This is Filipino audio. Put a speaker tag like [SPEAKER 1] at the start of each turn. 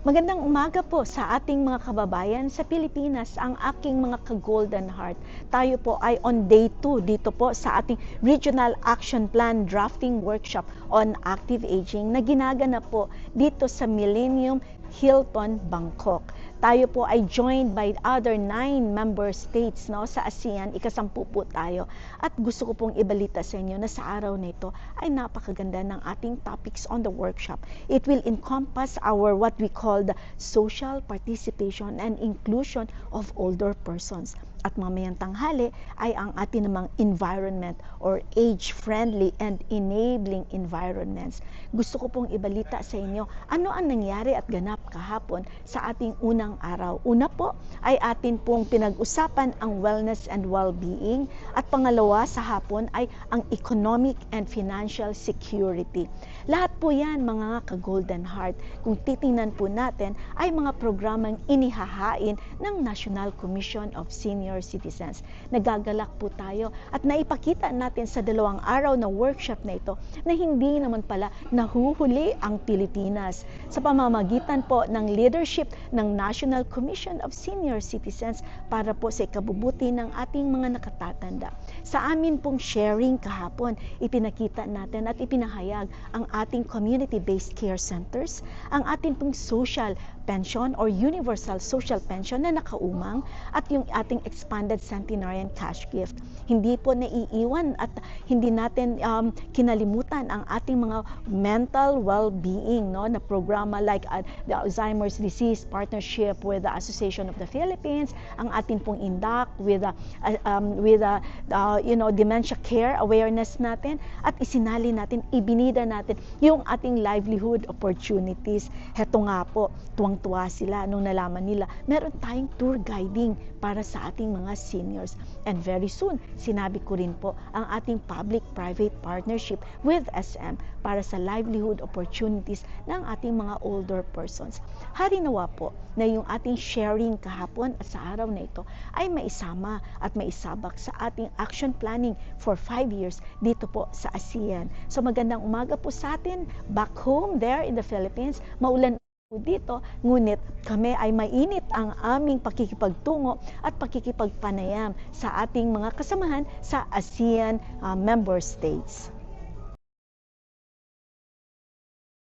[SPEAKER 1] Magandang umaga po sa ating mga kababayan sa Pilipinas, ang aking mga ka-Golden Heart. Tayo po ay on day 2 dito po sa ating Regional Action Plan Drafting Workshop on Active Aging na ginaganap po dito sa Millennium Hilton, Bangkok. Tayo po ay joined by other nine member states no, sa ASEAN. Ikasampu po tayo. At gusto ko pong ibalita sa inyo na sa araw na ito ay napakaganda ng ating topics on the workshop. It will encompass our what we call the social participation and inclusion of older persons at mamayang tanghali ay ang ating namang environment or age-friendly and enabling environments. Gusto ko pong ibalita sa inyo ano ang nangyari at ganap kahapon sa ating unang araw. Una po ay atin pong pinag-usapan ang wellness and well-being at pangalawa sa hapon ay ang economic and financial security. Lahat po yan mga ka-Golden Heart. Kung titingnan po natin ay mga programang inihahain ng National Commission of Senior Citizens. Nagagalak po tayo at naipakita natin sa dalawang araw na workshop na ito na hindi naman pala nahuhuli ang Pilipinas sa pamamagitan po ng leadership ng National Commission of Senior Citizens para po sa ikabubuti ng ating mga nakatatanda. Sa amin pong sharing kahapon, ipinakita natin at ipinahayag ang ating community-based care centers, ang ating pong social pension or universal social pension na nakaumang at yung ating expanded centenarian cash gift. Hindi po naiiwan at hindi natin um, kinalimutan ang ating mga mental well-being no na programa like uh, the Alzheimer's disease partnership with the Association of the Philippines, ang ating pong INDAC with the uh, um, with the uh, you know dementia care awareness natin at isinali natin ibinida natin yung ating livelihood opportunities. Heto nga po, tuwang-tuwa sila nung nalaman nila meron tayong tour guiding para sa ating mga seniors. And very soon, sinabi ko rin po ang ating public-private partnership with SM para sa livelihood opportunities ng ating mga older persons. Harinawa po na yung ating sharing kahapon at sa araw na ito ay maisama at maisabak sa ating action planning for 5 years dito po sa ASEAN. So magandang umaga po sa atin back home there in the Philippines. Maulan po dito, ngunit kami ay mainit ang aming pakikipagtungo at pakikipagpanayam sa ating mga kasamahan sa ASEAN uh, member states.